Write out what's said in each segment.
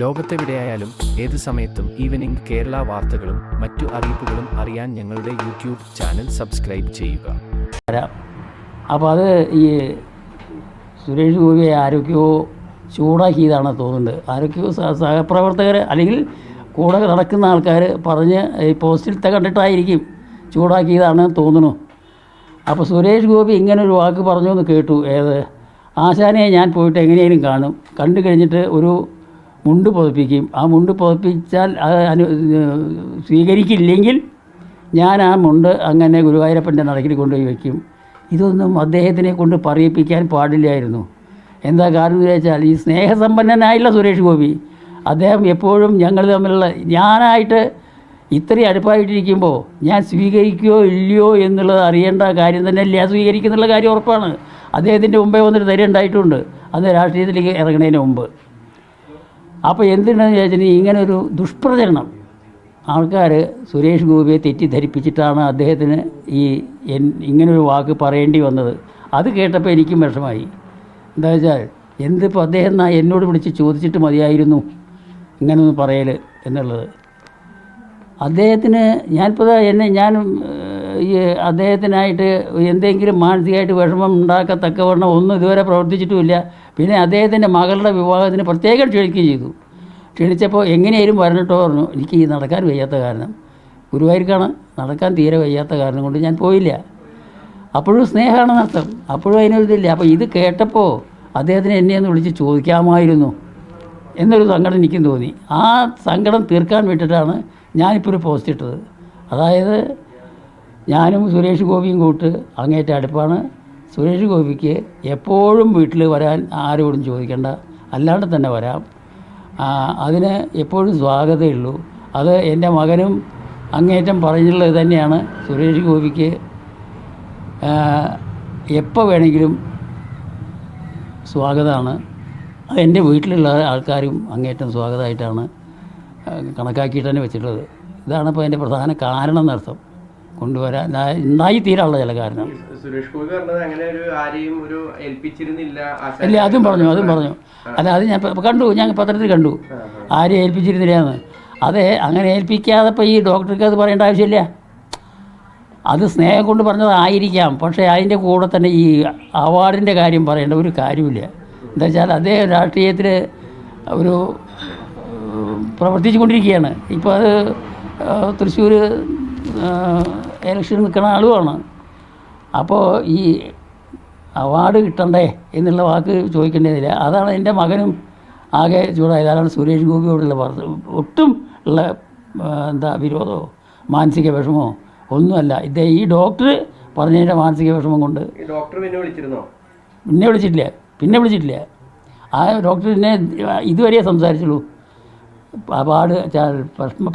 ലോകത്തെവിടെയായാലും ഏത് സമയത്തും ഈവനിംഗ് കേരള വാർത്തകളും മറ്റു അറിയിപ്പുകളും അറിയാൻ ഞങ്ങളുടെ യൂട്യൂബ് ചാനൽ സബ്സ്ക്രൈബ് ചെയ്യുക. അപ്പോൾ അത് ഈ സുരേഷ് ഗോപിയെ ആരൊക്കെയോ ചൂടാക്കിയതാണ് തോന്നുന്നത് ആരൊക്കെയോ സഹ സഹപ്രവർത്തകർ അല്ലെങ്കിൽ കൂടെ നടക്കുന്ന ആൾക്കാർ പറഞ്ഞ് ഈ പോസ്റ്റിലത്തെ കണ്ടിട്ടായിരിക്കും ചൂടാക്കിയതാണ് തോന്നുന്നു. അപ്പോൾ സുരേഷ് ഗോപി ഇങ്ങനെ ഒരു വാക്ക് പറഞ്ഞു എന്ന് കേട്ടു. ഏത്? ആശാനെ ഞാൻ പോയിട്ട് എങ്ങനെയെങ്കിലും കാണും. കണ്ടു കഴിഞ്ഞിട്ട് ഒരു മുണ്ട് പുതപ്പിക്കും. ആ മുണ്ട് പുതപ്പിച്ചാൽ അത് അനു സ്വീകരിക്കില്ലെങ്കിൽ ഞാൻ ആ മുണ്ട് അങ്ങനെ ഗുരുവായൂരപ്പന്റെ നടക്കിൽ കൊണ്ടുപോയി വയ്ക്കും. ഇതൊന്നും അദ്ദേഹത്തിനെ കൊണ്ട് പറയിപ്പിക്കാൻ പാടില്ലായിരുന്നു. എന്താ കാരണം എന്ന് വെച്ചാൽ ഈ സ്നേഹസമ്പന്നനായുള്ള സുരേഷ് ഗോപി അദ്ദേഹം എപ്പോഴും ഞങ്ങൾ തമ്മിലുള്ള ഞാനായിട്ട് ഇത്രയും അടുപ്പായിട്ടിരിക്കുമ്പോൾ ഞാൻ സ്വീകരിക്കുകയോ ഇല്ലയോ എന്നുള്ളത് അറിയേണ്ട കാര്യം തന്നെ ആ സ്വീകരിക്കുന്നുള്ള കാര്യം ഉറപ്പാണ്. അദ്ദേഹത്തിന്റെ മുമ്പേ വന്നിട്ട് ധൈര്യം ഉണ്ടായിട്ടുണ്ട്. അന്ന് രാഷ്ട്രീയത്തിലേക്ക് ഇറങ്ങുന്നതിന് മുമ്പ്. അപ്പോൾ എന്തിനാണെന്ന് ചോദിച്ചാൽ ഇങ്ങനെ ഒരു ദുഷ്പ്രചരണം. ആൾക്കാർ സുരേഷ് ഗോപിയെ തെറ്റിദ്ധരിപ്പിച്ചിട്ടാണ് അദ്ദേഹത്തിന് ഈ ഇങ്ങനൊരു വാക്ക് പറയേണ്ടി വന്നത്. അത് കേട്ടപ്പോൾ എനിക്കും വിഷമായി. എന്താ വെച്ചാൽ എന്തിപ്പോൾ അദ്ദേഹം എന്നാ എന്നോട് വിളിച്ച് ചോദിച്ചിട്ട് മതിയായിരുന്നു ഇങ്ങനൊന്ന് പറയൽ എന്നുള്ളത്. അദ്ദേഹത്തിന് ഞാനിപ്പോൾ എന്നെ ഞാൻ ഈ അദ്ദേഹത്തിനായിട്ട് എന്തെങ്കിലും മാനസികമായിട്ട് വിഷമം ഉണ്ടാക്കത്തക്കവണ്ണം ഒന്നും ഇതുവരെ പ്രവർത്തിച്ചിട്ടുമില്ല. പിന്നെ അദ്ദേഹത്തിന്റെ മകളുടെ വിവാഹത്തിന് പ്രത്യേകം ക്ഷണിക്കുകയും ചെയ്തു. ക്ഷണിച്ചപ്പോൾ എങ്ങനെയായാലും വരണിട്ടോ പറഞ്ഞു. എനിക്ക് ഈ നടക്കാൻ വയ്യാത്ത കാരണം. ഗുരുവായൂർക്കാണ് നടക്കാൻ തീരെ വയ്യാത്ത കാരണം കൊണ്ട് ഞാൻ പോയില്ല. അപ്പോഴും സ്നേഹമാണെന്ന് അർത്ഥം. അപ്പോഴും അതിനൊരിതില്ല അപ്പോൾ ഇത് കേട്ടപ്പോൾ അദ്ദേഹത്തിന് എന്നെ ഒന്ന് വിളിച്ച് ചോദിക്കാമായിരുന്നു എന്നൊരു സങ്കടം എനിക്കും തോന്നി. ആ സങ്കടം തീർക്കാൻ വേണ്ടിയിട്ടാണ് ഞാനിപ്പോൾ ഒരു പോസ്റ്റ് ഇട്ടത്. അതായത് ഞാനും സുരേഷ് ഗോപിയും കൂട്ട് അങ്ങേറ്റ അടുപ്പാണ്. സുരേഷ് ഗോപിക്ക് എപ്പോഴും വീട്ടിൽ വരാൻ ആരോടും ചോദിക്കേണ്ട. അല്ലാണ്ട് തന്നെ വരാം. അതിന് എപ്പോഴും സ്വാഗതമേ ഉള്ളൂ. അത് എന്റെ മകനും അങ്ങേറ്റം പറഞ്ഞിട്ടുള്ളത് തന്നെയാണ്. സുരേഷ് ഗോപിക്ക് എപ്പോൾ വേണമെങ്കിലും സ്വാഗതമാണ്. എന്റെ വീട്ടിലുള്ള ആൾക്കാരും അങ്ങേറ്റം സ്വാഗതമായിട്ടാണ് കണക്കാക്കിയിട്ട് തന്നെ വെച്ചിട്ടുള്ളത്. ഇതാണ് ഇപ്പോൾ എന്റെ പ്രധാന കാരണം എന്നർത്ഥം. കൊണ്ടുവരാൻ ഉണ്ടായി തീരാനുള്ള ചില കാരണം. സുരേഷ് ഗോപി പറഞ്ഞത് അങ്ങനെ ഒരു ആരെയും ഒരു ഏൽപ്പിച്ചിരുന്നില്ല അല്ല അതും പറഞ്ഞു അതും പറഞ്ഞു. അല്ല അത് ഞാൻ കണ്ടു ഞാൻ പത്രത്തിൽ കണ്ടു. ആരെയും ഏൽപ്പിച്ചിരുന്നില്ലാന്ന്. അതെ അങ്ങനെ ഏൽപ്പിക്കാതെ ഇപ്പോൾ ഈ ഡോക്ടർക്ക് അത് പറയേണ്ട ആവശ്യമില്ല. അത് സ്നേഹം കൊണ്ട് പറഞ്ഞതായിരിക്കാം പക്ഷേ അതിന്റെ കൂടെ തന്നെ ഈ അവാർഡിന്റെ കാര്യം പറയേണ്ട ഒരു കാര്യമില്ല. എന്താ വെച്ചാൽ അദ്ദേഹം രാഷ്ട്രീയത്തിൽ ഒരു പ്രവർത്തിച്ചു കൊണ്ടിരിക്കുകയാണ് ഇപ്പോൾ അത് തൃശ്ശൂർ ഇലക്ഷൻ നിൽക്കുന്ന ആളുമാണ് അപ്പോൾ ഈ അവാർഡ് കിട്ടണ്ടേ എന്നുള്ള വാക്ക് ചോദിക്കേണ്ടതില്ല. അതാണ് എന്റെ മകനും ആകെ ചൂടായത് അതാണ് സുരേഷ് ഗോപിയോടുള്ള പറഞ്ഞത് ഒട്ടും ഉള്ള എന്താ വിരോധമോ മാനസിക വിഷമമോ ഒന്നുമല്ല. ഇദ്ദേഹം ഈ ഡോക്ടർ പറഞ്ഞതിന്റെ മാനസിക വിഷമം കൊണ്ട്. ഡോക്ടർ പിന്നെ വിളിച്ചിരുന്നോ? പിന്നെ വിളിച്ചിട്ടില്ല. പിന്നെ വിളിച്ചിട്ടില്ല. ആ ഡോക്ടർ എന്നെ ഇതുവരെ സംസാരിച്ചുള്ളൂ. അവാർഡ്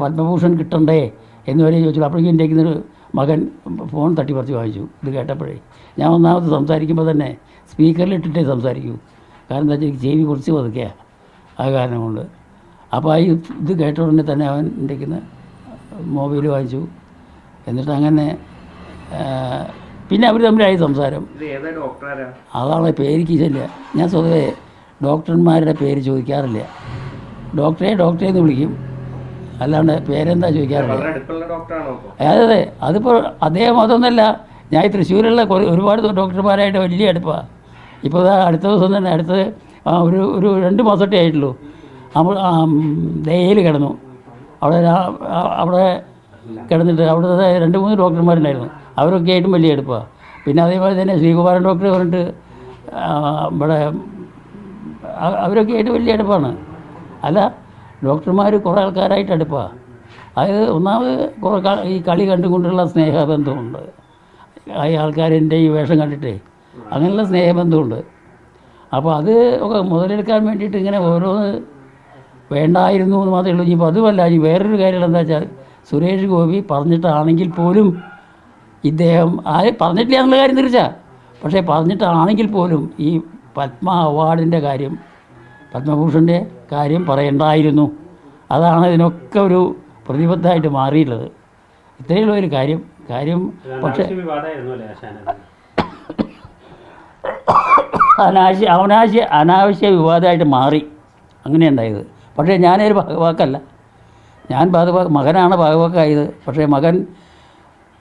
പത്മഭൂഷൺ കിട്ടണ്ടേ എന്ന് വരെ ചോദിച്ചു അപ്പോഴേക്കും എന്റെ ഒരു മകൻ ഫോൺ തട്ടിപ്പറിച്ച് വാങ്ങിച്ചു ഇത് കേട്ടപ്പോഴേ ഞാൻ ഒന്നാമത് സംസാരിക്കുമ്പോൾ തന്നെ സ്പീക്കറിൽ ഇട്ടിട്ടേ സംസാരിക്കൂ. കാരണം എന്താ വെച്ചാൽ ചെവി കുറച്ച് പതുക്കെയാണ് ആ കാരണം കൊണ്ട്. അപ്പോൾ ആ ഇത് കേട്ട ഉടനെ തന്നെ അവൻ എന്റെ മൊബൈൽ വാങ്ങിച്ചു എന്നിട്ട് അങ്ങനെ പിന്നെ അവർ തമ്മിലായി സംസാരം. അതാണ് പേര് കീശല്ല. ഞാൻ സ്വതവേ ഡോക്ടർമാരുടെ പേര് ചോദിക്കാറില്ല. ഡോക്ടറെ ഡോക്ടറെ എന്ന് വിളിക്കും. അല്ലാണ്ട് പേരെന്താ ചോദിക്കാറുള്ളത്? അതെ അതെ. അതിപ്പോൾ അദ്ദേഹം അതൊന്നല്ല. ഞാൻ ഈ തൃശ്ശൂരുള്ള ഒരുപാട് ഡോക്ടർമാരായിട്ട് വലിയ അടുപ്പാണ് ഇപ്പോൾ അടുത്ത ദിവസം തന്നെ അടുത്ത് ഒരു ഒരു രണ്ട് മാസത്തെ ആയിട്ടുള്ളൂ. നമ്മൾ ദയയിൽ കിടന്നു. അവിടെ അവിടെ കിടന്നിട്ട് അവിടുത്തെ രണ്ട് മൂന്ന് ഡോക്ടർമാരുണ്ടായിരുന്നു. അവരൊക്കെ ആയിട്ടും വലിയ അടുപ്പാണ് പിന്നെ അതേപോലെ തന്നെ ശ്രീകുമാരൻ ഡോക്ടർ പറഞ്ഞിട്ട് ഇവിടെ അവരൊക്കെ ആയിട്ട് വലിയ അടുപ്പാണ്. അല്ല ഡോക്ടർമാർ കുറേ ആൾക്കാരായിട്ട് അടുപ്പാണ് അതായത് ഒന്നാമത് കുറേ ഈ കളി കണ്ടുകൊണ്ടുള്ള സ്നേഹബന്ധമുണ്ട്. ആ ആൾക്കാരെന്റെ ഈ വേഷം കണ്ടിട്ടേ അങ്ങനെയുള്ള സ്നേഹബന്ധമുണ്ട്. അപ്പോൾ അത് ഒക്കെ മുതലെടുക്കാൻ വേണ്ടിയിട്ട് ഇങ്ങനെ ഓരോ വേണ്ടായിരുന്നു എന്ന് മാത്രമേ ഉള്ളൂ. ഇനിയിപ്പോൾ അതുമല്ല ഇനി വേറൊരു കാര്യം എന്താ വെച്ചാൽ സുരേഷ് ഗോപി പറഞ്ഞിട്ടാണെങ്കിൽ പോലും ഇദ്ദേഹം ആ പറഞ്ഞിട്ടില്ല എന്നുള്ള കാര്യം തീർച്ച പക്ഷേ പറഞ്ഞിട്ടാണെങ്കിൽ പോലും ഈ പത്മ അവാർഡിന്റെ കാര്യം പത്മഭൂഷന്റെ കാര്യം പറയണ്ടായിരുന്നു. അതാണ് ഇതിനൊക്കെ ഒരു പ്രതിബദ്ധമായിട്ട് മാറിയിട്ടുള്ളത്. ഇത്രയുള്ള ഒരു കാര്യം. കാര്യം പക്ഷേ അനാവശ്യ അനാവശ്യ അനാവശ്യ വിവാദമായിട്ട് മാറി. അങ്ങനെ ഉണ്ടായത്. പക്ഷേ ഞാനൊരു ഭാഗവാക്കല്ല. ഞാൻ ഭാഗവാ മകനാണ് ഭാഗവാക്കായത്. പക്ഷേ മകൻ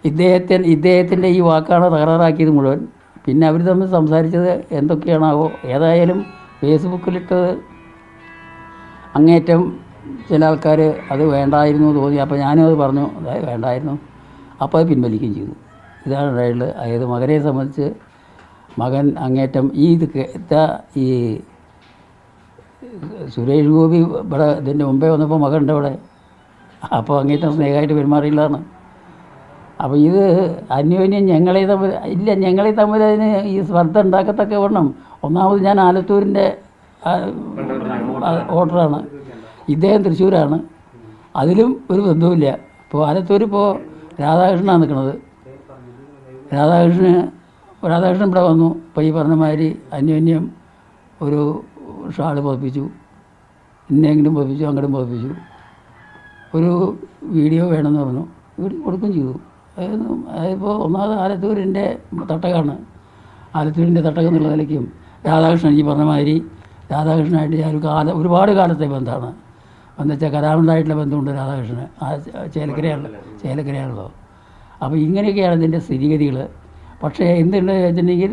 ഇദ്ദേഹത്തിന് ഇദ്ദേഹത്തിന്റെ ഈ വാക്കാണ് തകരാറാക്കിയത് മുഴുവൻ. പിന്നെ അവർ തമ്മിൽ സംസാരിച്ചത് എന്തൊക്കെയാണാവോ ഏതായാലും ഫേസ്ബുക്കിലിട്ടത് അങ്ങേറ്റം ചില ആൾക്കാർ അത് വേണ്ടായിരുന്നു തോന്നി. അപ്പോൾ ഞാനും അത് പറഞ്ഞു അതായത് വേണ്ടായിരുന്നു. അപ്പോൾ അത് പിൻവലിക്കുകയും ചെയ്തു. ഇതാണ് ഉണ്ടായിട്ടുള്ളത് അതായത് മകനെ സംബന്ധിച്ച് മകൻ അങ്ങേറ്റം ഈ ഇത് കേട്ട ഈ സുരേഷ് ഗോപി ഇവിടെ ഇതിന്റെ മുമ്പേ വന്നപ്പോൾ മകനുണ്ട് ഇവിടെ. അപ്പോൾ അങ്ങേറ്റം സ്നേഹമായിട്ട് പെരുമാറിയില്ലാണ് അപ്പോൾ ഇത് അന്യോന്യം ഞങ്ങളെ തമ്മിൽ ഇല്ല ഞങ്ങളെ തമ്മിൽ അതിന് ഈ സ്പർദ്ധ ഉണ്ടാക്കത്തക്ക വണ്ണം. ഒന്നാമത് ഞാൻ ആലത്തൂരിന്റെ ഓർഡറാണ് ഇദ്ദേഹം തൃശ്ശൂരാണ്. അതിലും ഒരു ബന്ധവുമില്ല. ഇപ്പോൾ ആലത്തൂർ ഇപ്പോൾ രാധാകൃഷ്ണനാണ് നിൽക്കുന്നത്. രാധാകൃഷ്ണന് രാധാകൃഷ്ണൻ ഇവിടെ വന്നു. ഇപ്പോൾ ഈ പറഞ്ഞമാതിരി അന്യോന്യം ഒരു ഷാൾ പതിപ്പിച്ചു. ഇന്നെങ്കിലും പതിപ്പിച്ചു അങ്ങോട്ടും പതിപ്പിച്ചു. ഒരു വീഡിയോ വേണമെന്ന് പറഞ്ഞു. വീഡിയോ കൊടുക്കുകയും ചെയ്തു. അതിപ്പോൾ ഒന്നാമത് ആലത്തൂരിന്റെ തട്ടകമാണ്. ആലത്തൂരിന്റെ തട്ടകം എന്നുള്ള നിലയ്ക്കും രാധാകൃഷ്ണൻ ഈ പറഞ്ഞ മാതിരി രാധാകൃഷ്ണനായിട്ട് ഞാൻ ഒരു കാല ഒരുപാട് കാലത്തെ ബന്ധമാണ്. എന്ന് വെച്ചാൽ കലാമുണ്ടായിട്ടുള്ള ബന്ധമുണ്ട് രാധാകൃഷ്ണന്. ആ ചേലക്കരയാണല്ലോ. ചേലക്കരയാണല്ലോ. അപ്പോൾ ഇങ്ങനെയൊക്കെയാണ് ഇതിന്റെ സ്ഥിതിഗതികൾ പക്ഷേ എന്തുണ്ട് വെച്ചിട്ടുണ്ടെങ്കിൽ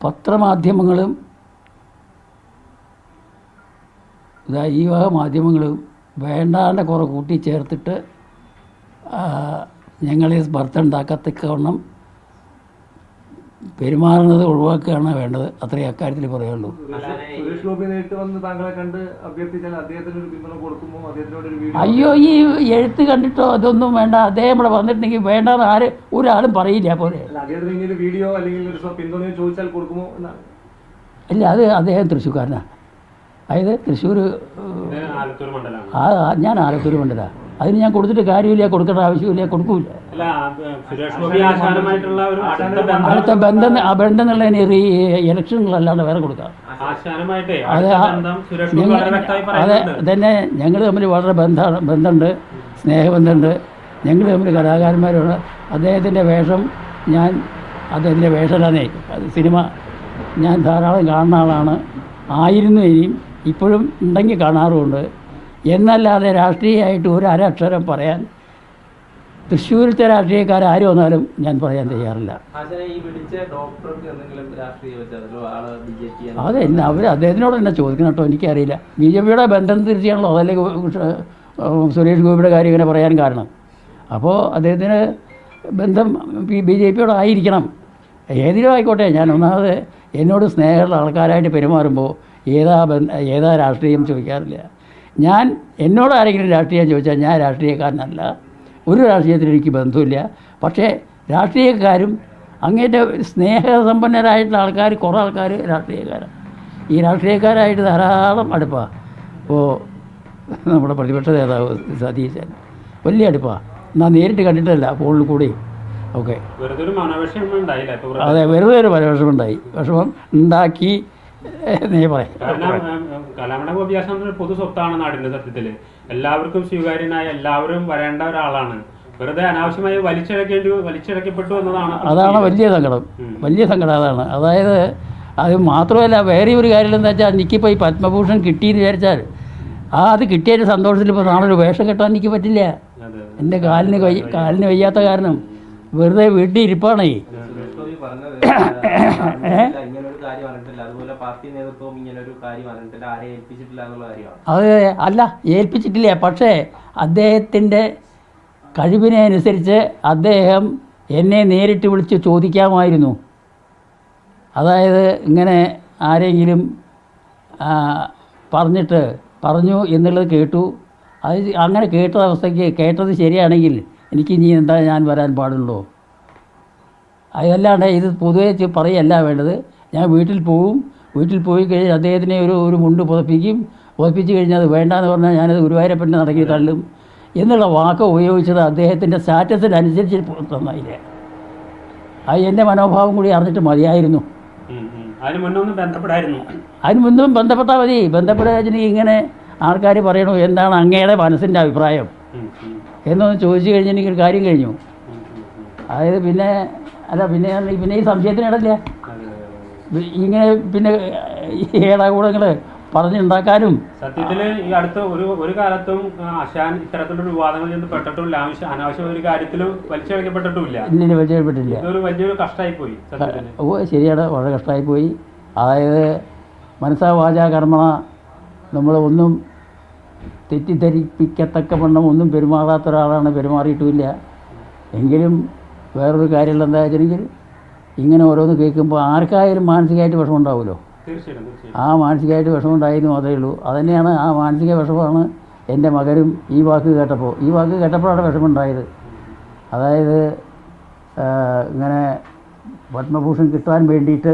പത്രമാധ്യമങ്ങളും ഇതാ ഈ വക മാധ്യമങ്ങളും വേണ്ടാണ്ട് കുറേ കൂട്ടിച്ചേർത്തിട്ട് ഞങ്ങളെ സ്പർദ്ധ പെരുമാറുന്നത് ഒഴിവാക്കുകയാണ് വേണ്ടത്. അത്രയും അക്കാര്യത്തിൽ പറയുള്ളൂ. അയ്യോ ഈ എഴുത്ത് കണ്ടിട്ടോ? അതൊന്നും വേണ്ട. അദ്ദേഹം ഇവിടെ വന്നിട്ടുണ്ടെങ്കിൽ വേണ്ടെന്ന് ആര് ഒരാളും പറയില്ല പോലെ. വീഡിയോ അല്ലെങ്കിൽ ചോദിച്ചാൽ കൊടുക്കുമോ ഇല്ല അത് അദ്ദേഹം തൃശ്ശൂർക്കാരനാണ് അതായത് തൃശ്ശൂർ മണ്ഡലമാണ്. ആ ഞാൻ ആലത്തൂർ മണ്ടല അതിന് ഞാൻ കൊടുത്തിട്ട് കാര്യമില്ല കൊടുക്കേണ്ട ആവശ്യമില്ല കൊടുക്കൂല. അല്ല സുരേഷ് ഗോപി ആശാനുമായിട്ടുള്ള ഒരു അടുത്ത ബന്ധം ആ ബന്ധം എന്നുള്ളതിന് ഈ ഇലക്ഷനുകളല്ലാണ്ട് വേറെ കൊടുക്കാം. ആശാനുമായിട്ടേ അത് ആ- ബന്ധം സുരേഷ് ഗോപി ഞങ്ങൾ വളരെ വ്യക്തമായി അതെ തന്നെ ഞങ്ങൾ തമ്മിൽ വളരെ ബന്ധമാണ് ബന്ധമുണ്ട് സ്നേഹബന്ധമുണ്ട്. ഞങ്ങൾ തമ്മിൽ കലാകാരന്മാരാണ് അദ്ദേഹത്തിന്റെ വേഷം ഞാൻ അദ്ദേഹത്തിന്റെ വേഷമാണ് അത് സിനിമ ഞാൻ ധാരാളം കാണുന്ന ആളാണ്. ആയിരുന്നു ഇനിയും ഇപ്പോഴും ഉണ്ടെങ്കിൽ കാണാറുമുണ്ട്. എന്നല്ലാതെ രാഷ്ട്രീയമായിട്ട് ഒരു അരക്ഷരം പറയാൻ തൃശ്ശൂരിലത്തെ രാഷ്ട്രീയക്കാർ ആര് വന്നാലും ഞാൻ പറയാൻ തയ്യാറില്ല. അത് എന്നെ അവർ അദ്ദേഹത്തിനോട് തന്നെ ചോദിക്കണം കേട്ടോ എനിക്കറിയില്ല. ബി ജെ പിയുടെ ബന്ധം തിരിച്ചാണല്ലോ അതല്ലേ സുരേഷ് ഗോപിയുടെ കാര്യം ഇങ്ങനെ പറയാൻ കാരണം. അപ്പോൾ അദ്ദേഹത്തിന് ബന്ധം ബി ജെ പിയോട് ആയിരിക്കണം. ഏതിലും ആയിക്കോട്ടെ ഞാൻ ഒന്നാമത് എന്നോട് സ്നേഹമുള്ള ആൾക്കാരായിട്ട് പെരുമാറുമ്പോൾ ഏതാ ബന്ധ ഏതാ രാഷ്ട്രീയം ചോദിക്കാറില്ല. ഞാൻ എന്നോട് ആരെങ്കിലും രാഷ്ട്രീയം ചോദിച്ചാൽ ഞാൻ രാഷ്ട്രീയക്കാരനല്ല. ഒരു രാഷ്ട്രീയത്തിൽ എനിക്ക് ബന്ധമില്ല. പക്ഷേ രാഷ്ട്രീയക്കാരും അങ്ങേറ്റ സ്നേഹസമ്പന്നരായിട്ടുള്ള ആൾക്കാർ കുറേ ആൾക്കാർ രാഷ്ട്രീയക്കാരാണ്. ഈ രാഷ്ട്രീയക്കാരായിട്ട് ധാരാളം അടുപ്പാണ് ഇപ്പോൾ നമ്മുടെ പ്രതിപക്ഷ നേതാവ് സതീശൻ. വലിയ അടുപ്പാണ് എന്നാൽ നേരിട്ട് കണ്ടിട്ടല്ല ഫോണിൽ കൂടി. ഓക്കെ. അതെ വെറുതെ ഒരു മനോവിഷമുണ്ടായി വിഷമം ഉണ്ടാക്കി നീ പറയാം. കാരണം കലാമണ ഗോപി പൊതു സ്വത്താണ് നാടിന്റെ സത്യത്തിൽ. എല്ലാവർക്കും സ്വീകാര്യനായ എല്ലാവരും വരേണ്ട ഒരാളാണ്. വെറുതെ അനാവശ്യമായി വലിച്ചിഴക്കേണ്ടി വലിച്ചിഴക്കപ്പെട്ടു എന്നതാണ് അതാണ് വലിയ സങ്കടം. വലിയ സങ്കടം അതാണ്. അതായത് അത് മാത്രമല്ല വേറെ ഒരു കാര്യം എന്താ വെച്ചാൽ എനിക്കിപ്പോൾ ഈ പത്മഭൂഷൺ കിട്ടിയെന്ന് വിചാരിച്ചാൽ ആ അത് കിട്ടിയതിന്റെ സന്തോഷത്തിൽ ഇപ്പോൾ നാളൊരു വേഷം കെട്ടാൻ എനിക്ക് പറ്റില്ല. എന്റെ കാലിന് കാലിന് വയ്യാത്ത കാരണം വെറുതെ വീട്ടിൽ ഇരിപ്പാണേ. പറഞ്ഞത് ഇങ്ങനൊരു കാര്യം അതുപോലെ പാർട്ടി കാര്യം പറഞ്ഞിട്ടില്ല ആരെ ഏൽപ്പിച്ചിട്ടില്ല എന്നുള്ള കാര്യമാണ്. അത് അല്ല ഏൽപ്പിച്ചിട്ടില്ല. പക്ഷേ അദ്ദേഹത്തിന്റെ കഴിവിനെ അനുസരിച്ച് അദ്ദേഹം എന്നെ നേരിട്ട് വിളിച്ച് ചോദിക്കാമായിരുന്നു. അതായത് ഇങ്ങനെ ആരെങ്കിലും പറഞ്ഞിട്ട് പറഞ്ഞു എന്നുള്ളത് കേട്ടു. അത് അങ്ങനെ കേട്ട അവസ്ഥയ്ക്ക് കേട്ടത് ശരിയാണെങ്കിൽ എനിക്ക് ഇനി എന്താ ഞാൻ വരാൻ പാടുള്ളൂ. അതല്ലാണ്ട് ഇത് പൊതുവെ പറയല്ല വേണ്ടത്. ഞാൻ വീട്ടിൽ പോവും. വീട്ടിൽ പോയി കഴിഞ്ഞാൽ അദ്ദേഹത്തിനെ ഒരു ഒരു മുണ്ട് പുതപ്പിക്കും. പുതപ്പിച്ച് കഴിഞ്ഞാൽ അത് വേണ്ടാന്ന് പറഞ്ഞാൽ ഞാനത് ഗുരുവായൂരപ്പന്റെ നടക്കി തള്ളും. എന്നുള്ള വാക്ക് ഉപയോഗിച്ചത് അദ്ദേഹത്തിന്റെ സ്റ്റാറ്റസിനനുസരിച്ച് തന്നായില്ലേ അത് എന്റെ മനോഭാവം കൂടി അറിഞ്ഞിട്ട് മതിയായിരുന്നു. അതിന് മുന്നേ ഒന്ന് ബന്ധപ്പെടായിരുന്നു. അതിന് മുന്നും ബന്ധപ്പെട്ടാൽ മതി. ബന്ധപ്പെടുക ഇങ്ങനെ ആൾക്കാർ പറയണു എന്താണ് അങ്ങയുടെ മനസ്സിന്റെ അഭിപ്രായം? എന്നൊന്ന് ചോദിച്ചു കഴിഞ്ഞിട്ടുണ്ടെങ്കിൽ ഒരു കാര്യം കഴിഞ്ഞു. അതായത് പിന്നെ അല്ല പിന്നെ പിന്നെ ഈ സംശയത്തിന് അതെ. ഇങ്ങനെ പിന്നെ ഏടാകൂടങ്ങൾ പറഞ്ഞുണ്ടാക്കാനും സത്യത്തിൽ ഈ അടുത്ത ഒരു ഒരു കാലത്തും അശാൻ ആശാൻ ഇത്തരത്തിലുള്ള വിവാദങ്ങളിൽ നിന്ന് പെട്ടിട്ടില്ല. ആവശ്യം അനാവശ്യം ഒരു കാര്യത്തിലും വലിച്ചഴിക്കപ്പെട്ടിട്ടുമില്ല ഇല്ലില്ല പരിചയപ്പെട്ടില്ല ഇതൊരു വലിയൊരു കഷ്ടമായി പോയി ഓ ശരിയാണ് വളരെ കഷ്ടമായി പോയി അതായത് മനസ്സാ വാച കർമ്മണ നമ്മൾ ഒന്നും തെറ്റിദ്ധരിപ്പിക്കത്തക്ക വണ്ണം ഒന്നും പെരുമാറാത്ത ഒരാളാണ് പെരുമാറിയിട്ടുമില്ല. എങ്കിലും വേറൊരു കാര്യമുള്ള എന്താ വെച്ചിട്ടുണ്ടെങ്കിൽ ഇങ്ങനെ ഓരോന്ന് കേൾക്കുമ്പോൾ ആർക്കായാലും മാനസികമായിട്ട് വിഷമം ഉണ്ടാവുമല്ലോ ആ മാനസികമായിട്ട് വിഷമം ഉണ്ടായിരുന്നു മാത്രമേ ഉള്ളൂ. അതുതന്നെയാണ് ആ മാനസിക വിഷമമാണ് എന്റെ മകനും ഈ വാക്ക് കേട്ടപ്പോൾ. ഈ വാക്ക് കേട്ടപ്പോഴാണ് വിഷമം ഉണ്ടായത് അതായത് ഇങ്ങനെ പത്മഭൂഷൺ കിട്ടാൻ വേണ്ടിയിട്ട്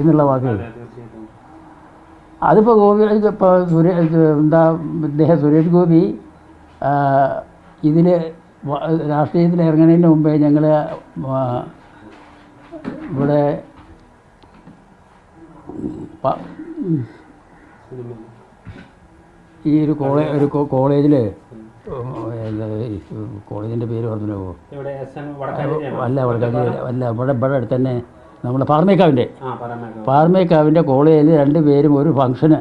എന്നുള്ള വാക്ക്. അതെ തീർച്ചയായിട്ടും. അതിപ്പോൾ ഗോപി ഇപ്പോൾ സുരേഷ് എന്താ ഇദ്ദേഹം സുരേഷ് ഗോപി ഇതിൽ രാഷ്ട്രീയത്തിൽ ഇറങ്ങുന്നതിന് മുമ്പേ ഞങ്ങൾ ഇവിടെ ഈ ഒരു കോളേജ് ഒരു കോളേജിൽ കോളേജിന്റെ പേര് പറഞ്ഞു ഇവിടെ എസ് എൻ അല്ല വടക്കാഞ്ചേരി അല്ല ഇവിടെ ഇവിടെ അടുത്ത് തന്നെ നമ്മുടെ പാർമേക്കാവിന്റെ പാർമേക്കാവിന്റെ കോളേജിൽ രണ്ട് പേരും ഒരു ഫംഗ്ഷന്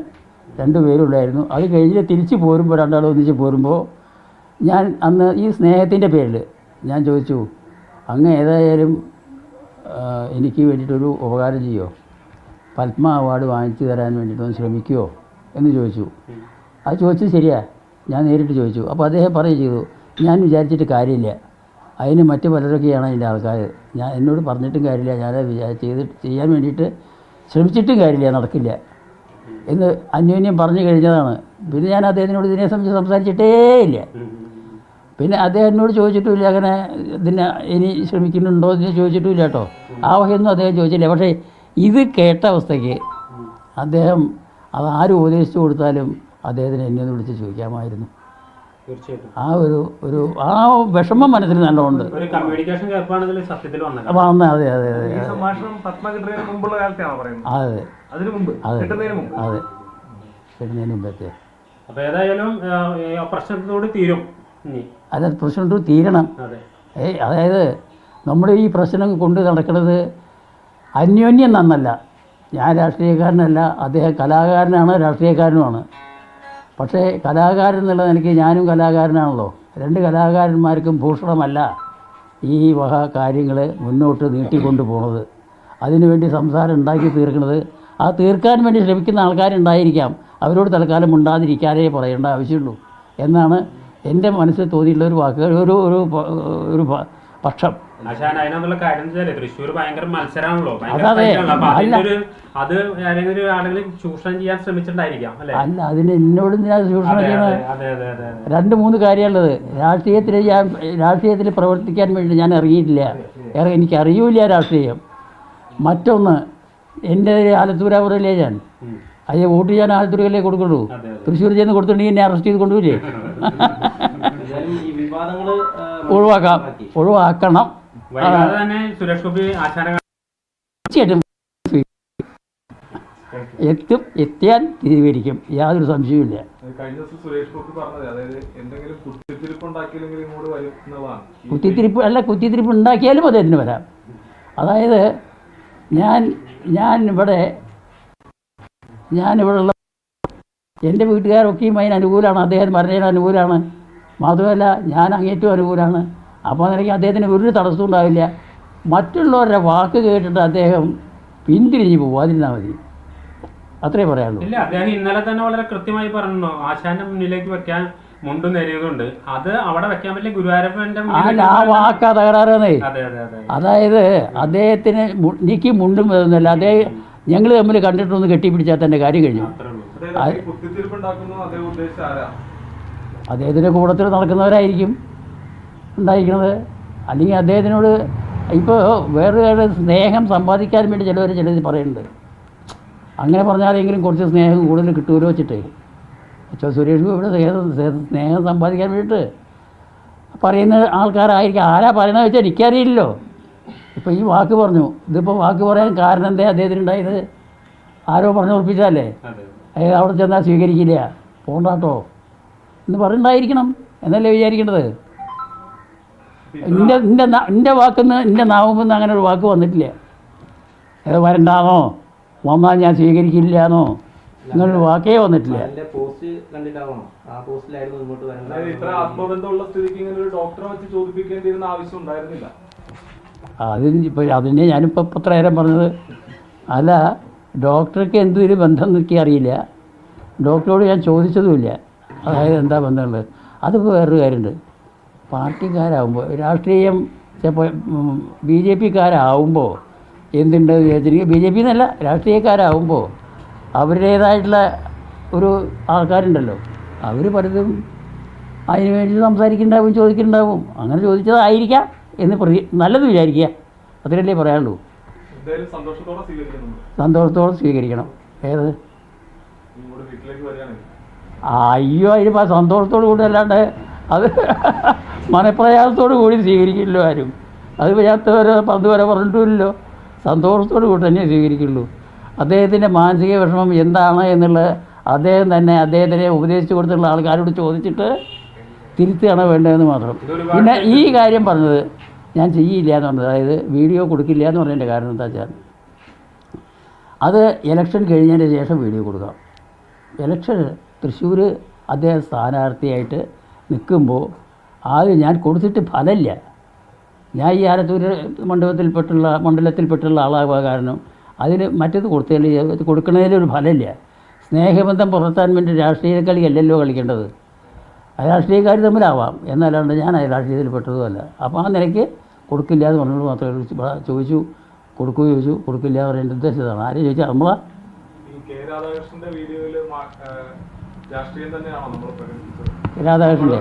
രണ്ട് പേരും ഉണ്ടായിരുന്നു. അത് കഴിഞ്ഞ് തിരിച്ച് പോരുമ്പോൾ രണ്ടാളും ഒന്നിച്ച് പോരുമ്പോൾ ഞാൻ അന്ന് ഈ സ്നേഹത്തിന്റെ പേരിൽ ഞാൻ ചോദിച്ചു അങ്ങ് ഏതായാലും എനിക്ക് വേണ്ടിയിട്ടൊരു ഉപകാരം ചെയ്യുമോ പത്മ അവാർഡ് വാങ്ങിച്ചു തരാൻ വേണ്ടിയിട്ടൊന്ന് ശ്രമിക്കുമോ എന്ന് ചോദിച്ചു. അത് ചോദിച്ചത് ശരിയാ. ഞാൻ നേരിട്ട് ചോദിച്ചു. അപ്പോൾ അദ്ദേഹം പറയുകയും ചെയ്തു ഞാൻ വിചാരിച്ചിട്ട് കാര്യമില്ല. അതിന് മറ്റു പലരൊക്കെയാണ് അതിന്റെ ആൾക്കാർ ഞാൻ എന്നോട് പറഞ്ഞിട്ടും കാര്യമില്ല. ഞാൻ വിചാ ചെയ്ത് ചെയ്യാൻ വേണ്ടിയിട്ട് ശ്രമിച്ചിട്ടും കാര്യമില്ല. നടക്കില്ല. എന്ന് അന്യോന്യം പറഞ്ഞു കഴിഞ്ഞതാണ്. പിന്നെ ഞാൻ അദ്ദേഹത്തിനോട് ഇതിനെ സംബന്ധിച്ച് സംസാരിച്ചിട്ടേ ഇല്ല. പിന്നെ അദ്ദേഹം എന്നോട് ചോദിച്ചിട്ടുമില്ല അങ്ങനെ ഇതിനെ ഇനി ശ്രമിക്കുന്നുണ്ടോ എന്ന് ചോദിച്ചിട്ടുമില്ല കേട്ടോ. ആ വകയൊന്നും അദ്ദേഹം ചോദിച്ചില്ല. പക്ഷേ ഇത് കേട്ട അവസ്ഥയ്ക്ക് അദ്ദേഹം അത് ആരും ഉപദേശിച്ചു കൊടുത്താലും അദ്ദേഹത്തിന് എന്നെ ഒന്ന് വിളിച്ച് ചോദിക്കാമായിരുന്നു. ആ ഒരു ഒരു ആ വിഷമം മനസ്സിൽ നല്ലോണ്ട് ഒരു കമ്മ്യൂണിക്കേഷൻ ഗ്യാപ്പാണ് ഇതിൽ സത്യത്തിൽ വന്നത്. അപ്പോൾ അന്ന് അതെ അതെ അതെ അതെ. അതെ കിട്ടുന്നതിന് മുമ്പത്തെ. അപ്പൊ ഏതായാലും പ്രശ്നത്തോട് തീരും. അല്ല പ്രശ്നം തീരണം. ഏ ഏയ് അതായത് നമ്മുടെ ഈ പ്രശ്നം കൊണ്ട് നടക്കുന്നത് അന്യോന്യം നന്നല്ല. ഞാൻ രാഷ്ട്രീയക്കാരനല്ല അദ്ദേഹം കലാകാരനാണ് രാഷ്ട്രീയക്കാരനുമാണ്. പക്ഷേ കലാകാരൻ എന്നുള്ളത് എനിക്ക് ഞാനും കലാകാരനാണല്ലോ. രണ്ട് കലാകാരന്മാർക്കും ഭൂഷണമല്ല ഈ വക കാര്യങ്ങൾ മുന്നോട്ട് നീട്ടിക്കൊണ്ടു പോണത്. അതിനുവേണ്ടി സംസാരം ഉണ്ടാക്കി തീർക്കുന്നത്. ആ തീർക്കാൻ വേണ്ടി ശ്രമിക്കുന്ന ആൾക്കാരുണ്ടായിരിക്കാം. അവരോട് തൽക്കാലം ഉണ്ടാതിരിക്കാനേ പറയേണ്ട ആവശ്യമുള്ളൂ. എന്നാണ് എന്റെ മനസ്സിൽ തോന്നിയിട്ടുള്ള ഒരു വാക്ക് ഒരു ഒരു ഒരു പക്ഷം. തൃശ്ശൂർ ഭയങ്കര മത്സരമാണല്ലോ അത് ചൂഷണം ചെയ്യാൻ ശ്രമിച്ചിട്ടുണ്ടായിരിക്കാം അല്ലെ? അതിന് എന്നോട് ഞാൻ ചൂഷണം ചെയ്യണത്? രണ്ട് മൂന്ന് കാര്യമുള്ളത്. രാഷ്ട്രീയത്തിൽ ഞാൻ രാഷ്ട്രീയത്തിൽ പ്രവർത്തിക്കാൻ വേണ്ടി ഞാൻ ഇറങ്ങിയിട്ടില്ല. ഇറ- എനിക്ക് അറിയൂല രാഷ്ട്രീയം. മറ്റൊന്ന് എന്റെ ആലത്തൂരാപുരയിലേ ഞാൻ അത് വോട്ട് ചെയ്യാൻ ആലത്തൂരല്ലേ കൊടുക്കുള്ളൂ? അതെ അതെ. തൃശ്ശൂർ ചെന്ന് കൊടുത്തിട്ടുണ്ടെങ്കിൽ എന്നെ അറസ്റ്റ് ചെയ്ത് കൊണ്ടുപോയില്ലേ ഈ വിവാദങ്ങൾ ആ, ഒഴിവാക്കാം. ഒഴിവാക്കണം. തന്നെ സുരേഷ് ഗോപി ആശാന തീർച്ചയായിട്ടും എത്തും എത്തിയാൽ തീരുമാനിക്കും. യാതൊരു സംശയവുമില്ല കഴിഞ്ഞ ദിവസം സുരേഷ് ഗോപി പറഞ്ഞത് അതായത് എന്തെങ്കിലും കുത്തിത്തിരിപ്പ് ഉണ്ടാക്കിയില്ലെങ്കിൽ ഇങ്ങോട്ട് വരും എന്നതാണ് ഈ കുത്തിത്തിരിപ്പ് അല്ല കുത്തിത്തിരിപ്പ് ഉണ്ടാക്കിയാലും അദ്ദേഹത്തിന് വരാം. അതായത് ഞാൻ ഞാൻ ഇവിടെ ഉള്ള എന്റെ വീട്ടുകാരൊക്കെയും അതിന് അനുകൂലമാണ്. അദ്ദേഹം പറഞ്ഞതിന് അനുകൂലമാണ്. മാത്രമല്ല ഞാൻ അങ്ങേറ്റവും അനുകൂലമാണ്. അപ്പോൾ നിനക്ക് അദ്ദേഹത്തിന് ഒരു തടസ്സവും ഉണ്ടാവില്ല. മറ്റുള്ളവരുടെ വാക്ക് കേട്ടിട്ട് അദ്ദേഹം പിന്തിരിഞ്ഞ് അതിരുന്നാൽ മതി. അത്രേ പറയാനുള്ളൂ. ഇല്ല അദ്ദേഹം ഇന്നലെ തന്നെ വളരെ കൃത്യമായി പറഞ്ഞു ആശാന്റെ മുന്നിലേക്ക് വെക്കാൻ മുണ്ടും നേരിയതുണ്ട് അത് അവിടെ വെക്കാൻ പറ്റില്ല ഗുരുവായൂരപ്പന്റെ ആ ആ വാക്കാ തകരാറെന്നേ അതെ അതെ അതെ. അതായത് അദ്ദേഹത്തിന് എനിക്ക് മുണ്ടും വരുന്നില്ല അദ്ദേഹം ഞങ്ങൾ തമ്മിൽ കണ്ടിട്ടൊന്ന് കെട്ടിപ്പിടിച്ചാൽ തന്നെ കാര്യം കഴിഞ്ഞു. അദ്ദേഹത്തിന്റെ കൂടത്തിൽ നടക്കുന്നവരായിരിക്കും ഉണ്ടായിരിക്കുന്നത്. അല്ലെങ്കിൽ അദ്ദേഹത്തിനോട് ഇപ്പോൾ വേറൊരു സ്നേഹം സമ്പാദിക്കാൻ വേണ്ടി ചിലവർ ചിലത് പറയുന്നുണ്ട്. അങ്ങനെ പറഞ്ഞാലെങ്കിലും കുറച്ച് സ്നേഹം കൂടുതൽ കിട്ടുമല്ലോ വെച്ചിട്ട്. പക്ഷേ സുരേഷ് ഗോപിയുടെ സ്നേഹം സ്നേഹം സമ്പാദിക്കാൻ വേണ്ടിയിട്ട് പറയുന്ന ആൾക്കാരായിരിക്കും. ആരാ പറയുന്നത് വെച്ചാൽ എനിക്കറിയില്ലല്ലോ. ഇപ്പോൾ ഈ വാക്ക് പറഞ്ഞു. ഇതിപ്പോൾ വാക്ക് പറയാൻ കാരണം എന്തേ? അദ്ദേഹത്തിന് ഉണ്ടായത് ആരോ പറഞ്ഞു ഉറപ്പിച്ചാലേ അതെ. അയാൾ അവിടെ ചെന്നാൽ സ്വീകരിക്കില്ല. പോണ്ടാട്ടോ. എന്ന് പറഞ്ഞിട്ടുണ്ടായിരിക്കണം എന്നല്ലേ വിചാരിക്കേണ്ടത്? എന്റെ എന്റെ എന്റെ വാക്കെന്ന് എന്റെ നാവുമെന്ന് അങ്ങനെ ഒരു വാക്ക് വന്നിട്ടില്ല. അത് വരണ്ടാന്നോ? വന്നാൽ ഞാൻ സ്വീകരിക്കില്ല എന്നോ അങ്ങനൊരു വാക്കേ വന്നിട്ടില്ല. അതിന്റെ പോസ്റ്റ് കണ്ടിട്ടാണോ? ആ പോസ്റ്റിലായിരുന്നു ഇങ്ങോട്ട് വരുന്നത് ഇത്ര ആത്മബന്ധമുള്ള സ്ഥിതിക്ക് ഇങ്ങനെ ഒരു ഡോക്ടറെ വെച്ച് ചോദിപ്പിക്കേണ്ടിയിരുന്ന ആവശ്യം ഉണ്ടായിരുന്നില്ല. അതിന് ഇപ്പോൾ അതിനെ ഞാനിപ്പോൾ ഇത്ര നേരം പറഞ്ഞത്. അല്ല ഡോക്ടർക്ക് എന്തൊരു ബന്ധം എന്നൊക്കെ അറിയില്ല. ഡോക്ടറോട് ഞാൻ ചോദിച്ചതുമില്ല. അതായത് എന്താ ബന്ധമുള്ളത്? അതിപ്പോൾ വേറൊരു കാര്യമുണ്ട്. പാർട്ടിക്കാരാകുമ്പോൾ രാഷ്ട്രീയം ചിലപ്പോൾ ബി ജെ പിക്കാരാവുമ്പോൾ എന്തുണ്ട് വിചാരിച്ചിരിക്കുക ബി ജെ പി എന്നല്ല രാഷ്ട്രീയക്കാരാവുമ്പോൾ അവരുടേതായിട്ടുള്ള ഒരു ആൾക്കാരുണ്ടല്ലോ. അവർ പലതും അതിന് വേണ്ടി സംസാരിക്കുന്നുണ്ടാവും ചോദിക്കുന്നുണ്ടാവും. അങ്ങനെ ചോദിച്ചതായിരിക്കാം. എന്ന് പ്രതി നല്ലത് വിചാരിക്കുക. അത്രയല്ലേ പറയാനുള്ളൂ. സന്തോഷത്തോടെ സ്വീകരിക്കണം. ഏത്? അയ്യോ അതിനിപ്പോൾ സന്തോഷത്തോടു കൂടി അല്ലാണ്ട് അത് മനപ്രയാസത്തോടു കൂടി സ്വീകരിക്കില്ലല്ലോ ആരും. അത് വരാത്തവരെ പന്ത് വരെ പറഞ്ഞിട്ടുമില്ലല്ലോ. സന്തോഷത്തോടു കൂടി തന്നെ സ്വീകരിക്കുള്ളൂ. അദ്ദേഹത്തിന്റെ മാനസിക വിഷമം എന്താണ് എന്നുള്ളത് അദ്ദേഹം തന്നെ അദ്ദേഹത്തിനെ ഉപദേശിച്ചു കൊടുത്തുള്ള ആൾക്കാരോട് ചോദിച്ചിട്ട് തിരുത്തുകയാണ് വേണ്ടതെന്ന് മാത്രം. പിന്നെ ഈ കാര്യം പറഞ്ഞത് ഞാൻ ചെയ്യില്ല എന്ന് പറഞ്ഞത്. അതായത് വീഡിയോ കൊടുക്കില്ല എന്ന് പറഞ്ഞതിന്റെ കാരണം എന്താ വെച്ചാൽ അത് ഇലക്ഷൻ കഴിഞ്ഞതിന് ശേഷം വീഡിയോ കൊടുക്കാം. ഇലക്ഷൻ തൃശ്ശൂർ അദ്ദേഹം സ്ഥാനാർത്ഥിയായിട്ട് നിൽക്കുമ്പോൾ ആദ്യം ഞാൻ കൊടുത്തിട്ട് ഫലമില്ല. ഞാൻ ഈ ആലത്തൂര് മണ്ഡലത്തിൽപ്പെട്ടുള്ള മണ്ഡലത്തിൽപ്പെട്ടുള്ള ആളാകുക കാരണം അതിന് മറ്റത് കൊടുത്തതിൽ കൊടുക്കുന്നതിലൊരു ഫലമില്ല. സ്നേഹബന്ധം പുലർത്താൻ വേണ്ടി രാഷ്ട്രീയ കളി അല്ലല്ലോ കളിക്കേണ്ടത്. രാഷ്ട്രീയക്കാർ തമ്മിലാവാം. എന്നല്ലാണ്ട് ഞാൻ രാഷ്ട്രീയത്തിൽ പെട്ടതുമല്ല. അപ്പോൾ ആ നിലയ്ക്ക് കൊടുക്കില്ല എന്ന് പറഞ്ഞോട് മാത്രമേ ചോദിച്ചു കൊടുക്കുകയോ ചോദിച്ചു കൊടുക്കില്ല എന്ന് പറയുന്നത് ഉദ്ദേശിച്ചതാണ് ആരും ചോദിച്ചാൽ നമ്മളാ ഈ കെ രാധാകൃഷ്ണന്റെ വീഡിയോയിൽ രാഷ്ട്രീയം തന്നെയാണോ നമ്മൾ പ്രകടിപ്പിച്ചത്? രാധാകൃഷ്ണന്റെ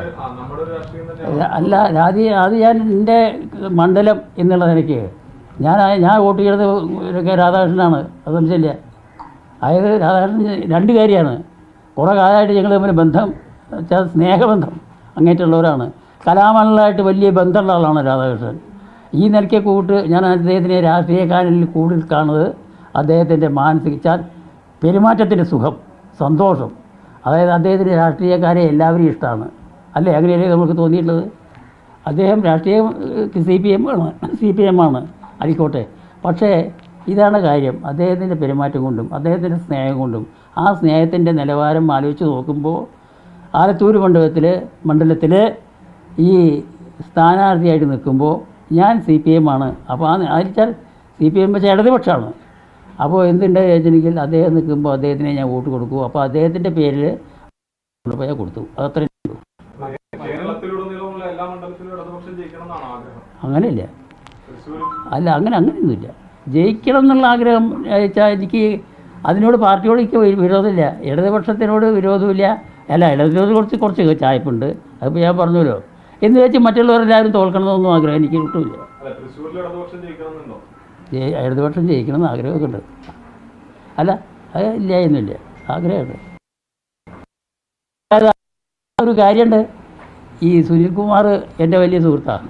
അല്ല രാധി അത് ഞാൻ എന്റെ മണ്ഡലം എന്നുള്ള നിലയ്ക്ക്. ഞാൻ ഞാൻ വോട്ട് ചെയ്തത് ഒക്കെ രാധാകൃഷ്ണനാണ്. അത് മനസ്സില്ല അതായത് രാധാകൃഷ്ണൻ രണ്ട് കാര്യമാണ്. കുറേ കാലമായിട്ട് ഞങ്ങൾ തമ്മിൽ ബന്ധം വെച്ചാൽ സ്നേഹബന്ധം അങ്ങേറ്റുള്ളവരാണ് കലാമണലായിട്ട് വലിയ ബന്ധമുള്ള ആളാണ് രാധാകൃഷ്ണൻ. ഈ നിലയ്ക്ക് കൂട്ട് ഞാൻ അദ്ദേഹത്തിനെ രാഷ്ട്രീയക്കാരിൽ കൂടുതൽ കാണുന്നത് അദ്ദേഹത്തിന്റെ മാനസിക പെരുമാറ്റത്തിന്റെ സുഖം സന്തോഷം. അതായത് അദ്ദേഹത്തിന്റെ രാഷ്ട്രീയക്കാരെ എല്ലാവരും ഇഷ്ടമാണ്. അല്ലേ? അങ്ങനെയല്ലേ നമുക്ക് തോന്നിയിട്ടുള്ളത്? അദ്ദേഹം രാഷ്ട്രീയം സി പി എം ആണ് സി പി എം ആണ്. ആയിക്കോട്ടെ. പക്ഷേ ഇതാണ് കാര്യം. അദ്ദേഹത്തിന്റെ പെരുമാറ്റം കൊണ്ടും അദ്ദേഹത്തിന്റെ സ്നേഹം കൊണ്ടും ആ സ്നേഹത്തിന്റെ നിലവാരം ആലോചിച്ച് നോക്കുമ്പോൾ ആലത്തൂർ മണ്ഡലത്തിൽ മണ്ഡലത്തിൽ ഈ സ്ഥാനാർത്ഥിയായിട്ട് നിൽക്കുമ്പോൾ ഞാൻ സി പി എം ആണ്. അപ്പോൾ ആ ആയിരിച്ചാൽ സി പി എം വെച്ചാൽ ഇടതുപക്ഷമാണ്. അപ്പോൾ എന്തുണ്ട് ചോദിച്ചെങ്കിൽ അദ്ദേഹം നിൽക്കുമ്പോൾ അദ്ദേഹത്തിനെ ഞാൻ വോട്ട് കൊടുക്കൂ. അപ്പോൾ അദ്ദേഹത്തിന്റെ പേരിൽ ഞാൻ കൊടുത്തു. അതത്രയും അങ്ങനെയില്ല. അല്ല അങ്ങനെ അങ്ങനെയൊന്നുമില്ല. ജയിക്കണം എന്നുള്ള ആഗ്രഹം വെച്ചാൽ എനിക്ക് അതിനോട് പാർട്ടിയോട് എനിക്ക് വിരോധമില്ല. ഇടതുപക്ഷത്തിനോട് വിരോധമില്ല. അല്ല ഇടയ്ക്ക് കുറച്ച് കുറച്ച് ചായ്പുണ്ട് അതിപ്പോൾ ഞാൻ പറഞ്ഞല്ലോ എന്ന് വെച്ച് മറ്റുള്ളവരെല്ലാവരും തോൽക്കണമെന്നൊന്നും ആഗ്രഹം എനിക്ക് കിട്ടില്ല ഇടതുപക്ഷം ജയിക്കണമെന്ന് ആഗ്രഹമൊക്കെ ഉണ്ട് അല്ല അത് ഇല്ല എന്നില്ല ആഗ്രഹമുണ്ട് ഒരു കാര്യമുണ്ട്. ഈ സുനിൽകുമാർ എന്റെ വലിയ സുഹൃത്താണ്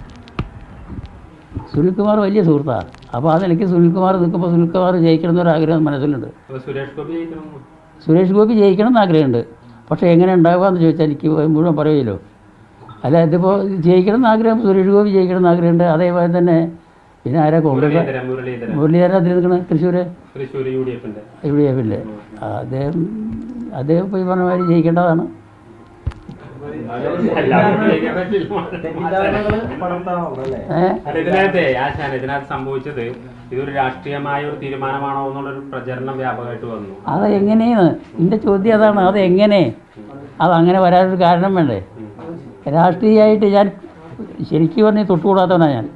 സുനിൽകുമാർ വലിയ സുഹൃത്താണ് അപ്പോൾ അതെനിക്ക് സുനിൽകുമാർ നിൽക്കുമ്പോൾ സുനിൽകുമാർ ജയിക്കണം എന്നൊരു ആഗ്രഹം മനസ്സിലുണ്ട് സുരേഷ് ഗോപി സുരേഷ് ഗോപി ജയിക്കണം എന്ന് ആഗ്രഹമുണ്ട്. പക്ഷേ എങ്ങനെ ഉണ്ടാവുക എന്ന് ചോദിച്ചാൽ എനിക്ക് മുഴുവൻ പറയുമല്ലോ അല്ല ഇതിപ്പോൾ ജയിക്കണം എന്ന് ആഗ്രഹം സുരേഷ് ഗോപി ജയിക്കണം എന്ന് ആഗ്രഹമുണ്ട്. അതേപോലെ തന്നെ പിന്നെ ആരാ കോൺഗ്രസ്? മുരളീധരൻ നിൽക്കണത് തൃശ്ശൂർ യു ഡി എഫ് ഇല്ലേ എഫിന്റെ അദ്ദേഹം അദ്ദേഹം ഇപ്പോൾ ഈ പറഞ്ഞ മാതിരി ജയിക്കേണ്ടതാണ്. ഇതിനകത്തെ ആശാൻ ഇതിനകത്ത് സംഭവിച്ചത് ഇതൊരു രാഷ്ട്രീയമായ ഒരു തീരുമാനമാണോ എന്നുള്ളൊരു പ്രചരണം വ്യാപകമായിട്ട് വന്നു. അത് എങ്ങനെയാണ്? എന്റെ ചോദ്യം അതാണ്. അത് എങ്ങനെ? അത് അങ്ങനെ വരാനൊരു കാരണം വേണ്ടേ? രാഷ്ട്രീയമായിട്ട് ഞാൻ ശരിക്കും പറഞ്ഞാൽ തൊട്ടുകൂടാത്തവനാണ് ഞാൻ.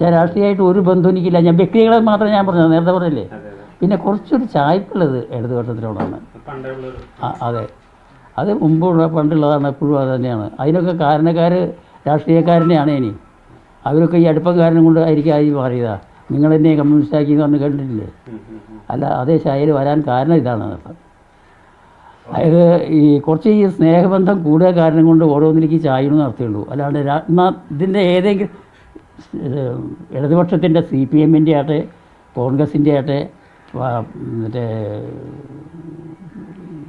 ഞാൻ രാഷ്ട്രീയമായിട്ട് ഒരു ബന്ധവും എനിക്കില്ല. ഞാൻ വ്യക്തികളെ മാത്രമേ ഞാൻ പറഞ്ഞത് നേരത്തെ പറഞ്ഞില്ലേ? പിന്നെ കുറച്ചൊരു ചായ്പുള്ളത് ഇടതുപക്ഷത്തിനോടാണ് അതെ. അത് മുമ്പുള്ള പണ്ടുള്ളതാണ് എപ്പോഴും അത് തന്നെയാണ്. അതിനൊക്കെ കാരണക്കാർ രാഷ്ട്രീയക്കാരനെയാണ് ഇനി. അവരൊക്കെ ഈ അടുപ്പക്കാരനും കാരണം കൊണ്ട് ആയിരിക്കും ആയി മാറിയതാ. നിങ്ങൾ എന്നെ കമ്മ്യൂണിസ്റ്റാക്കി എന്ന് പറഞ്ഞ് ഉം. അല്ല അതേ ശൈലി വരാൻ കാരണം ഇതാണ് അതായത് ഈ കുറച്ച് ഈ സ്നേഹബന്ധം കൂടുതൽ കാരണം കൊണ്ട് ഓരോന്നിലേക്ക് ചായണമെന്ന് നടത്തിയുള്ളൂ. അല്ലാണ്ട് ഇതിന്റെ ഏതെങ്കിലും ഇടതുപക്ഷത്തിന്റെ സി പി എമ്മിന്റെ ആട്ടെ കോൺഗ്രസിന്റെ ആട്ടെ മറ്റേ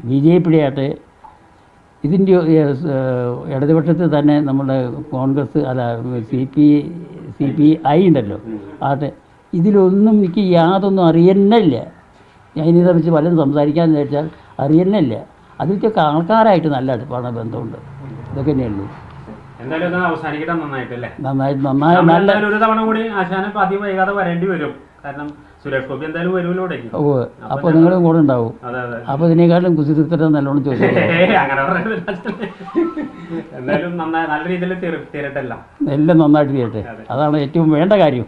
ബി ജെ പിയുടെ ആട്ടെ ഇതിന്റെ ഇടതുപക്ഷത്തിൽ തന്നെ നമ്മുടെ കോൺഗ്രസ് അല്ല C P C P I ഉണ്ടല്ലോ ആട്ടെ ഇതിലൊന്നും എനിക്ക് യാതൊന്നും അറിയുന്നില്ല. ഞാൻ ഇതിനെ കുറിച്ച് പലതും സംസാരിക്കാമെന്ന് വെച്ചാൽ അറിയുന്നില്ല. അതിലൊക്കെ ആൾക്കാരായിട്ട് നല്ല അടുപ്പാണ് ബന്ധമുണ്ട്. ഇതൊക്കെ തന്നെയുള്ളൂ നന്നായിട്ട് നന്നായി നല്ല ഒരു തവണ കൂടി അധികം വൈകാതെ വരേണ്ടി വരും. കാരണം സുരേഷ് ഗോപി എന്തായാലും വരുമല്ലോ ഇവിടേക്ക് ഓ അപ്പോൾ നിങ്ങളും കൂടെ ഉണ്ടാവും. അപ്പൊ ഇതിനേക്കാളും കുസിതൃത്തരം നല്ലോണം തീരട്ടല്ല. എല്ലാം നന്നായിട്ട് തീരട്ടെ. അതാണ് ഏറ്റവും വേണ്ട കാര്യം.